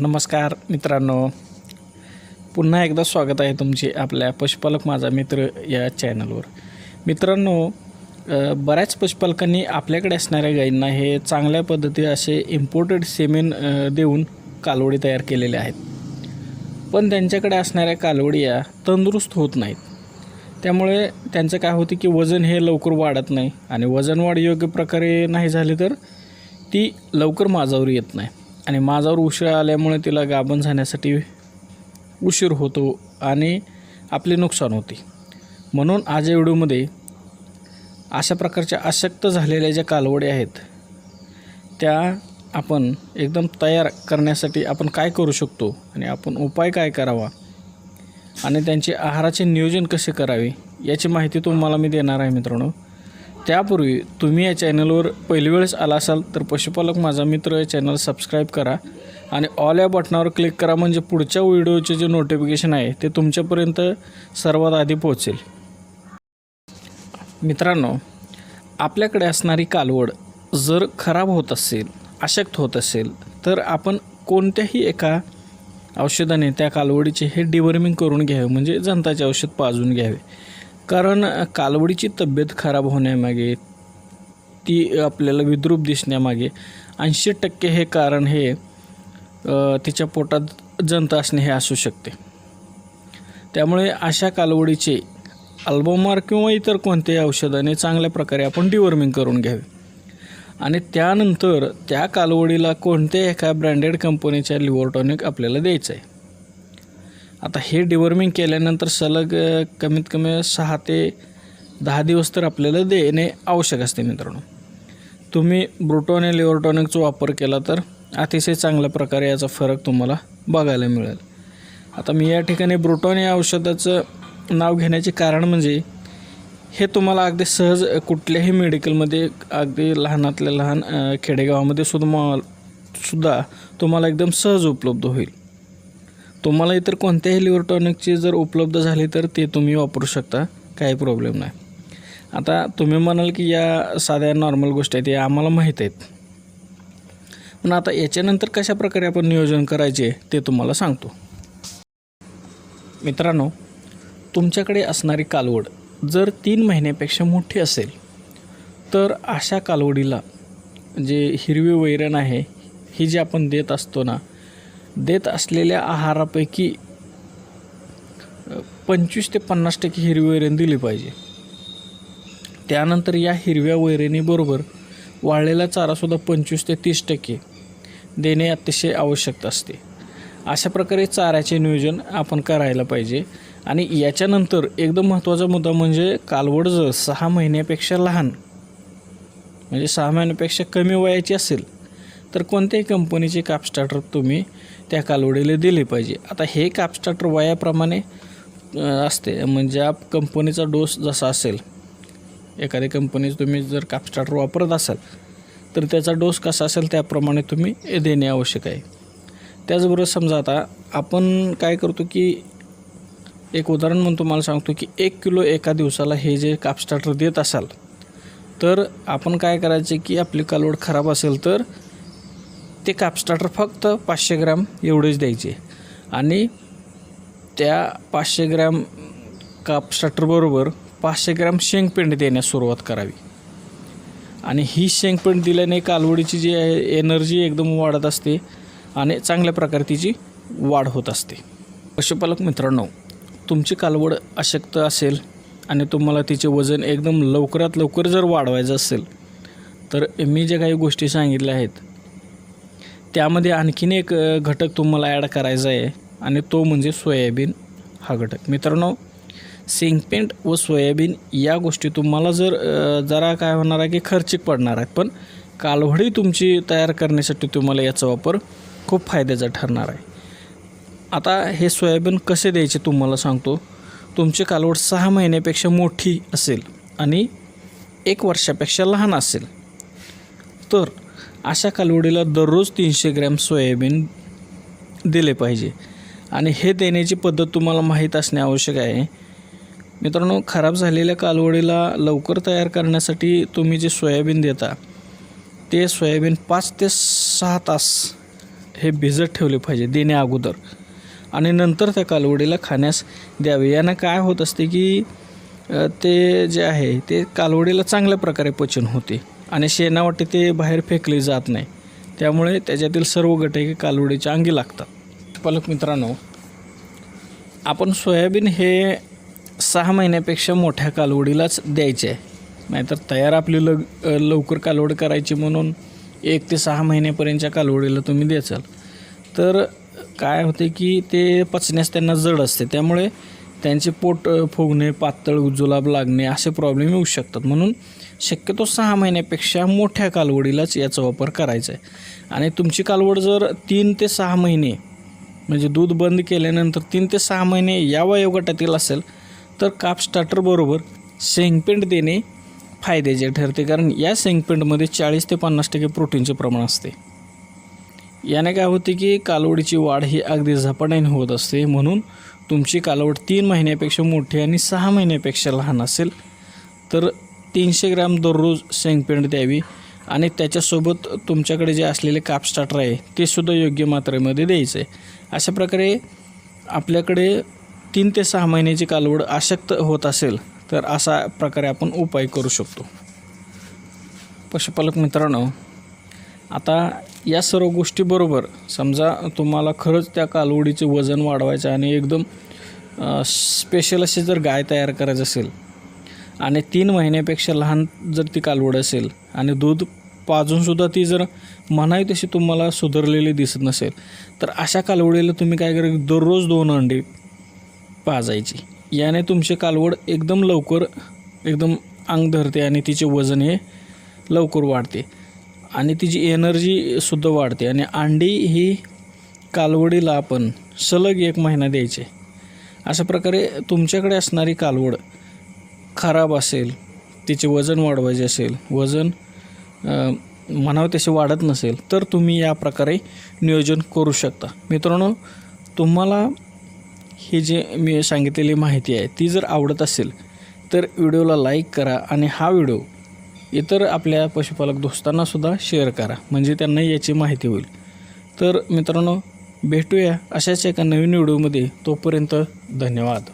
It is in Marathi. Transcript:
नमस्कार मित्रांनो. पुन्हा एकदा स्वागत आहे तुमचे आपल्या पशुपालक माझा मित्र या चॅनलवर. मित्रांनो बऱ्याच पशुपालकांनी आपल्याकडे असणाऱ्या गायींना हे चांगल्या पद्धती असे इम्पोर्टेड सेमेन देऊन कालवडी तयार केलेले आहेत. पण त्यांच्याकडे असणाऱ्या कालवडी या तंदुरुस्त होत नाहीत. त्यामुळे त्यांचं काय होतं की वजन हे लवकर वाढत नाही आणि वजन वाढ योग्य प्रकारे नाही झाली तर ती लवकर माझावर येत नाही. आणि माझावर उशीर आल्यामुळे तिला गाभण जाण्यासाठी उशीर होतो आणि आपले नुकसान होते. म्हणून आज या व्हिडिओमध्ये अशा प्रकारच्या अशक्त झालेल्या ज्या कालवडी आहेत त्या आपण एकदम तयार करण्यासाठी आपण काय करू शकतो आणि आपण उपाय काय करावा आणि त्यांचे आहाराचे नियोजन कसे करावे याची माहिती तुम्हाला मी देणार आहे मित्रांनो. त्यापूर्वी तुम्ही या चॅनलवर पहिली वेळेस आला असाल तर पशुपालक माझा मित्र या चॅनल सबस्क्राईब करा आणि ऑल या बटनावर क्लिक करा म्हणजे पुढच्या व्हिडिओचे जे नोटिफिकेशन आहे ते तुमच्यापर्यंत सर्वात आधी पोहोचेल. मित्रांनो आपल्याकडे असणारी कालवड जर खराब होत असेल अशक्त होत असेल तर आपण कोणत्याही एका औषधाने त्या कालवडीचे हे डिवर्मिंग करून घ्यावे म्हणजे जनताचे औषध पाजून घ्यावे. कारण कालवडीची तब्येत खराब होण्यामागे ती आपल्याला विद्रूप दिसण्यामागे ऐंशी टक्के हे कारण हे तिच्या पोटात जंत असणे हे असू शकते. त्यामुळे अशा कालवडीचे अल्बोमार किंवा इतर कोणत्याही औषधाने चांगल्या प्रकारे आपण डिवर्मिंग करून घ्यावे. आणि त्यानंतर त्या कालवडीला कोणत्याही एका ब्रँडेड कंपनीच्या लिव्हरटॉनिक आपल्याला द्यायचं आहे. आता हे डिवर्मिंग केल्यानंतर सलग कमीत कमी सहा ते दहा दिवस तर आपल्याला देणे आवश्यक असते मित्रांनो. तुम्ही ब्रुटॉन आणि लिव्हरटॉनिकचा वापर केला तर अतिशय चांगल्या प्रकारे याचा फरक तुम्हाला बघायला मिळेल. आता मी या ठिकाणी ब्रुटॉन या औषधाचं नाव घेण्याचे कारण म्हणजे हे तुम्हाला अगदी सहज कुठल्याही मेडिकलमध्ये अगदी लहानातल्या लहान खेडेगावामध्ये सुद्धा सुद्धा तुम्हाला एकदम सहज उपलब्ध होईल. तुम्हाला इतर कोणत्याही लिव्हर टॉनिकचे जर उपलब्ध झाले तर ते तुम्ही वापरू शकता. काही प्रॉब्लेम नाही. आता तुम्ही म्हणाल की या साध्या नॉर्मल गोष्टी आहेत या आम्हाला माहीत आहेत. पण आता याच्यानंतर कशाप्रकारे आपण नियोजन करायचे ते तुम्हाला सांगतो. मित्रांनो तुमच्याकडे असणारी कालवड जर तीन महिन्यापेक्षा मोठी असेल तर अशा कालवडीला जे हिरवी वैरण आहे ही जी आपण देत असतो ना देत असलेल्या आहारापैकी पंचवीस ते पन्नास टक्के हिरवी वैरण दिली पाहिजे. त्यानंतर या हिरव्या वैरणीबरोबर वाळलेला चारासुद्धा पंचवीस ते तीस टक्के देणे अतिशय आवश्यक असते. अशा प्रकारे चाऱ्याचे नियोजन आपण करायला पाहिजे. आणि याच्यानंतर एकदम महत्त्वाचा मुद्दा म्हणजे कालवड जर सहा महिन्यापेक्षा लहान म्हणजे सहा महिन्यापेक्षा कमी वयाची असेल तर कोणत्याही कंपनीचे काप स्टार्टर तुम्ही त्या कालवडीला दिले पाहिजे. आता हे काप स्टार्टर वयाप्रमाणे असते. म्हणजे आप कंपनीचा डोस जसा असेल एखाद्या कंपनीचं तुम्ही जर काप स्टार्टर वापरत असाल तर त्याचा डोस कसा असेल त्याप्रमाणे तुम्ही देणे आवश्यक आहे. त्याचबरोबर समजा आता आपण काय करतो की एक उदाहरण म्हणून तुम्हाला सांगतो की एक किलो एका दिवसाला हे जे काप स्टार्टर देत असाल तर आपण काय करायचे की आपली कालवड खराब असेल तर ते काप स्टार्टर फक्त पाचशे ग्रॅम एवढेच द्यायचे. आणि त्या पाचशे ग्रॅम काप स्टार्टरबरोबर पाचशे ग्रॅम शेंगपेंड देण्यास सुरुवात करावी. आणि ही शेंगपेंड दिल्याने कालवडीची जी आहे एनर्जी एकदम वाढत असते आणि चांगल्या प्रकारे तिची वाढ होत असते. पशुपालक मित्रांनो तुमची कालवड अशक्त असेल आणि तुम्हाला तिचे वजन एकदम लवकरात लवकर जर वाढवायचं असेल तर मी ज्या काही गोष्टी सांगितल्या आहेत त्यामध्ये आणखीन एक घटक तुम्हाला ॲड करायचा आहे आणि तो म्हणजे सोयाबीन हा घटक. मित्रांनो सिंगपेंट व सोयाबीन या गोष्टी तुम्हाला जर जरा काय होणार आहे की खर्चिक पडणार आहेत पण कालवडी तुमची तयार करण्यासाठी तुम्हाला याचा वापर खूप फायद्याचा ठरणार आहे. आता हे सोयाबीन कसे द्यायचे तुम्हाला सांगतो. तुमची कालवड सहा महिन्यापेक्षा मोठी असेल आणि एक वर्षापेक्षा लहान असेल. तर अशा कालवडीला दररोज तीनशे ग्रॅम सोयाबीन दिले पाहिजे. आणि हे देण्याची पद्धत तुम्हाला माहीत असणे आवश्यक आहे. मित्रांनो खराब झालेल्या कालवडीला लवकर तयार करण्यासाठी तुम्ही जे सोयाबीन देता ते सोयाबीन पाच ते सहा तास हे भिजत ठेवले पाहिजे देण्या अगोदर. आणि नंतर त्या कालवडीला खाण्यास द्यावे. यानं काय होत असते की ते जे आहे ते कालवडीला चांगल्या प्रकारे पचन होते. आणि शेणावाटे ते बाहेर फेकले जात नाही. त्यामुळे त्याच्यातील सर्व घटके कालवडीच्या अंगी लागतात. पालक मित्रांनो आपण सोयाबीन हे सहा महिन्यापेक्षा मोठ्या कालवडीलाच द्यायचे आहे. नाहीतर तयार आपली लग लवकर कालवड करायची म्हणून एक ते सहा महिन्यापर्यंतच्या कालवडीला तुम्ही द्याचाल तर काय होते की ते पचण्यास त्यांना जड असते. त्यामुळे त्यांचे पोट फुगणे पातळ जुलाब लागणे असे प्रॉब्लेम येऊ शकतात. म्हणून शक्यतो सहा महिन्यापेक्षा मोठ्या कालवडीलाच याचा वापर करायचा आहे. आणि तुमची कालवड जर तीन ते सहा महिने म्हणजे दूध बंद केल्यानंतर तीन ते सहा महिने या वयोगटातील असेल तर काप स्टार्टरबरोबर शेंगपेंड देणे फायद्याचे ठरते. कारण या शेंगपेंडमध्ये चाळीस ते पन्नास टक्के प्रोटीनचे प्रमाण असते. याने काय होते की कालवडीची वाढ ही अगदी झपाट्याने होत असते. म्हणून तुमची कालवड तीन महिन्यापेक्षा मोठी आणि सहा महिन्यापेक्षा लहान असेल तर तीनशे ग्रॅम दररोज शेंगपेंड द्यावी आणि त्याच्यासोबत तुमच्याकडे जे असलेले काप स्टार्टर आहे ते सुद्धा योग्य मात्रेमध्ये द्यायचं. आहे अशा प्रकारे आपल्याकडे तीन ते सहा महिन्याची कालवड अशक्त होत असेल तर अशा प्रकारे आपण उपाय करू शकतो. पशुपालक मित्रांनो आता या सर्व गोष्टीबरोबर समजा तुम्हाला खरंच त्या कालवडीचे वजन वाढवायचं आणि एकदम स्पेशल असे जर गाय तयार करायचं असेल आणि तीन महिन्यापेक्षा लहान जर ती कालवड असेल आणि दूध पाजूनसुद्धा ती जर म्हणावी तशी तुम्हाला सुधारलेली दिसत नसेल तर अशा कालवडीला तुम्ही काय करा दररोज दोन अंडी पाजायची. याने तुमचे कालवड एकदम लवकर एकदम अंग धरते आणि तिचे वजन हे लवकर वाढते. आणि तिची एनर्जीसुद्धा वाढते. आणि अंडी ही कालवडीला आपण सलग एक महिना द्यायचे. अशा प्रकारे तुमच्याकडे असणारी कालवड खराब असेल तिचे वजन वाढवायचे असेल वजन म्हणावं तसे वाढत नसेल तर तुम्ही या प्रकारे नियोजन करू शकता. मित्रांनो तुम्हाला हे जे मी सांगितलेली माहिती आहे ती जर आवडत असेल तर व्हिडिओला लाईक करा आणि हा व्हिडिओ इतर आपल्या पशुपालक दोस्तांनासुद्धा शेअर करा म्हणजे त्यांना याची माहिती होईल. तर मित्रांनो भेटूया अशाच एका नवीन व्हिडिओमध्ये. तोपर्यंत धन्यवाद.